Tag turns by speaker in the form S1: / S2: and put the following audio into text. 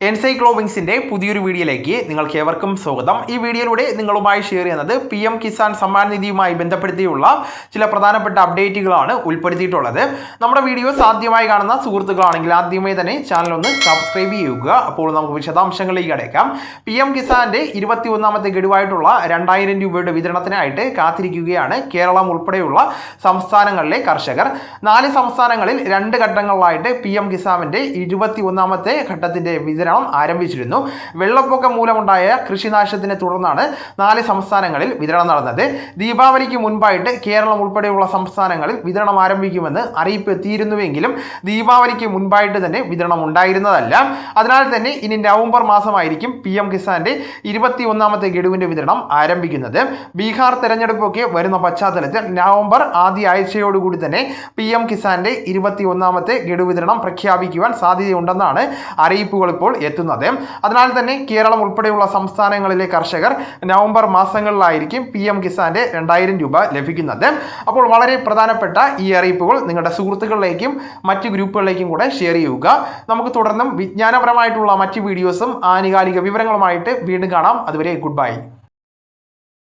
S1: എൻസൈക്ലോവിങ്സിന്റെ പുതിയൊരു വീഡിയോയിലേക്ക് നിങ്ങൾക്ക് ഏവർക്കും സ്വാഗതം. ഈ വീഡിയോയിലൂടെ നിങ്ങളുമായി ഷെയർ ചെയ്യുന്നത് പി എം കിസാൻ സമ്മാൻ നിധിയുമായി ബന്ധപ്പെടുത്തിയുള്ള ചില പ്രധാനപ്പെട്ട അപ്ഡേറ്റുകളാണ് ഉൾപ്പെടുത്തിയിട്ടുള്ളത്. നമ്മുടെ വീഡിയോ സാധ്യമായി കാണുന്ന സുഹൃത്തുക്കളാണെങ്കിൽ ആദ്യമായി തന്നെ ചാനൽ ഒന്ന് സബ്സ്ക്രൈബ് ചെയ്യുക. അപ്പോൾ നമുക്ക് വിശദാംശങ്ങളിലേക്ക് അടയ്ക്കാം പി എം കിസാന്റെ ഇരുപത്തി ഒന്നാമത്തെ ഗഡുവായിട്ടുള്ള രണ്ടായിരം രൂപയുടെ വിതരണത്തിനായിട്ട് കാത്തിരിക്കുകയാണ് കേരളം ഉൾപ്പെടെയുള്ള സംസ്ഥാനങ്ങളിലെ കർഷകർ. നാല് സംസ്ഥാനങ്ങളിൽ രണ്ട് ഘട്ടങ്ങളിലായിട്ട് പി എം കിസാമിന്റെ ഇരുപത്തി ഒന്നാമത്തെ ഘട്ടത്തിന്റെ വിതരണം ആരംഭിച്ചിരുന്നു. വെള്ളപ്പൊക്കം മൂലമുണ്ടായ കൃഷിനാശത്തിനെ തുടർന്നാണ് നാല് സംസ്ഥാനങ്ങളിൽ വിതരണം നടന്നത്. ദീപാവലിക്ക് മുൻപായിട്ട് കേരളം ഉൾപ്പെടെയുള്ള സംസ്ഥാനങ്ങളിൽ വിതരണം ആരംഭിക്കുമെന്ന് അറിയിപ്പ് എത്തിയിരുന്നുവെങ്കിലും ദീപാവലിക്ക് മുൻപായിട്ട് തന്നെ വിതരണം ഉണ്ടായിരുന്നതല്ല. അതിനാൽ തന്നെ ഇനി നവംബർ മാസമായിരിക്കും പി എം കിസാന്റെ ഇരുപത്തി ഒന്നാമത്തെ ഗഡുവിന്റെ വിതരണം ആരംഭിക്കുന്നത്. ബീഹാർ തെരഞ്ഞെടുപ്പൊക്കെ വരുന്ന പശ്ചാത്തലത്തിൽ നവംബർ ആദ്യ ആഴ്ചയോടുകൂടി തന്നെ പി എം കിസാന്റെ ഇരുപത്തി ഒന്നാമത്തെ ഗഡു വിതരണം പ്രഖ്യാപിക്കുവാൻ സാധ്യതയുണ്ടെന്നാണ് അറിയിപ്പുകൾ ഇപ്പോൾ എത്തുന്നത് അതിനാൽ തന്നെ കേരളം ഉൾപ്പെടെയുള്ള സംസ്ഥാനങ്ങളിലെ കർഷകർ നവംബർ മാസങ്ങളിലായിരിക്കും പി എം കിസാന്റെ രണ്ടായിരം രൂപ ലഭിക്കുന്നത്. അപ്പോൾ വളരെ പ്രധാനപ്പെട്ട ഈ അറിയിപ്പുകൾ നിങ്ങളുടെ സുഹൃത്തുക്കളിലേക്കും മറ്റ് ഗ്രൂപ്പുകളിലേക്കും കൂടെ ഷെയർ ചെയ്യുക. നമുക്ക് തുടർന്നും വിജ്ഞാനപരമായിട്ടുള്ള മറ്റ് വീഡിയോസും ആനുകാലിക വിവരങ്ങളുമായിട്ട് വീണ്ടും കാണാം. അതുവരെ ഗുഡ് ബൈ.